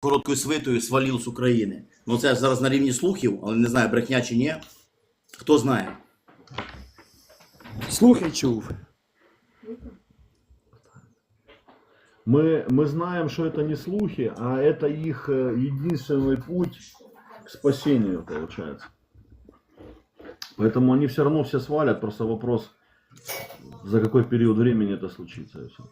короткою свитою свалив з України. Ну це зараз на рівні слухів, але не знаю, брехня чи ні. Хто знає. Слухай, чув. Мы, мы знаем, что это не слухи, а это их э, единственный путь к спасению, получается. Поэтому они все равно все свалят, просто вопрос, за какой период времени это случится. и всё.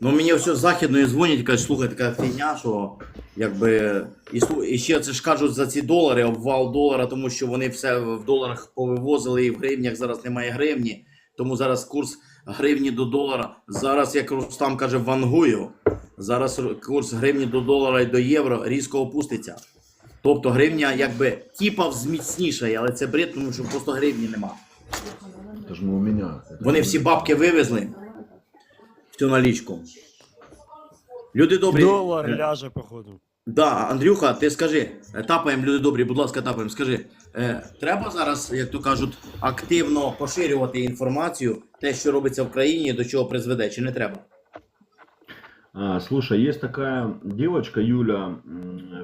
Ну мені все з західної дзвонять, кажуть, слухай, така фігня, що якби. І, і ще це ж кажуть за ці долари, обвал долара, тому що вони все в доларах повивозили і в гривнях зараз немає гривні. Тому зараз курс гривні до долара. Зараз, як Рустам каже, вангую. Зараз курс гривні до долара і до євро різко опуститься. Тобто гривня якби тіпа зміцнішає, але це бред, тому що просто гривні нема. Это же у меня. Это Вони всі бабки вивезли в цю налічку. Люди добрі. Долар ляже, походу. Да, Андрюха, ти скажи, е, тапаємо, люди добрі, будь ласка, тапаємо. Скажи, е, треба зараз, як то кажуть, активно поширювати інформацію, те, що робиться в країні, до чого призведе, чи не треба? А, слушай, есть такая девочка, Юля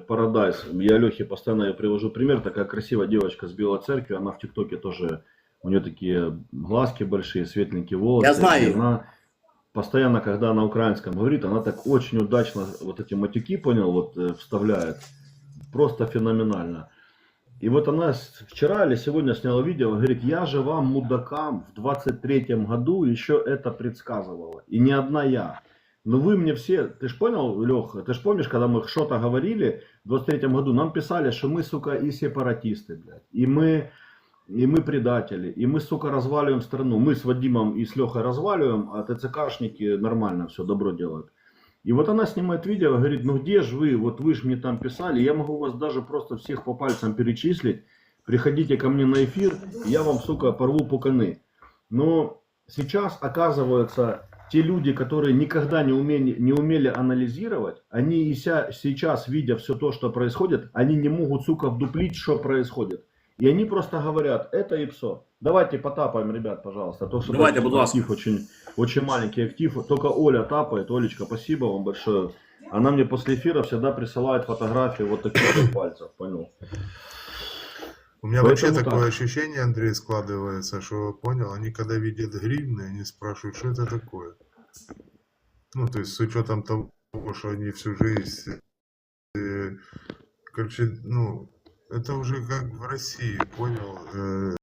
Парадайс. Я Лехе постоянно ее привожу пример. Такая красивая девочка с Белой Церкви. Она в ТикТоке тоже, у нее такие глазки большие, светленькие волосы. Я знаю. Она постоянно, когда на украинском говорит, она так очень удачно вот эти матюки, понял, вот э, вставляет. Просто феноменально. И вот она вчера или сегодня сняла видео, говорит, я же вам, мудакам, в 23-м году еще это предсказывала. И не одна я. Ну вы мне все, ты ж понял, Леха, ты ж помнишь, когда мы что-то говорили в 23 году, нам писали, что мы, сука, и сепаратисты, блядь, и мы, и мы предатели, и мы, сука, разваливаем страну. Мы с Вадимом и с Лехой разваливаем, а ТЦКшники нормально все, добро делают. И вот она снимает видео, говорит, ну где же вы, вот вы же мне там писали, я могу вас даже просто всех по пальцам перечислить, приходите ко мне на эфир, я вам, сука, порву пуканы. Но сейчас, оказывается, те люди, которые никогда не умели, не умели анализировать, они и ся- сейчас, видя все то, что происходит, они не могут, сука, вдуплить, что происходит. И они просто говорят, это ИПСО. Давайте потапаем, ребят, пожалуйста. То, что Давайте, будь ласка. актив очень, очень маленький актив. Только Оля тапает. Олечка, спасибо вам большое. Она мне после эфира всегда присылает фотографии вот таких вот пальцев, понял? У меня Поэтому вообще так. такое ощущение, Андрей, складывается, что понял, они когда видят гривны, они спрашивают, что это такое. Ну, то есть с учетом того, что они всю жизнь, э, короче, ну, это уже как в России, понял, э,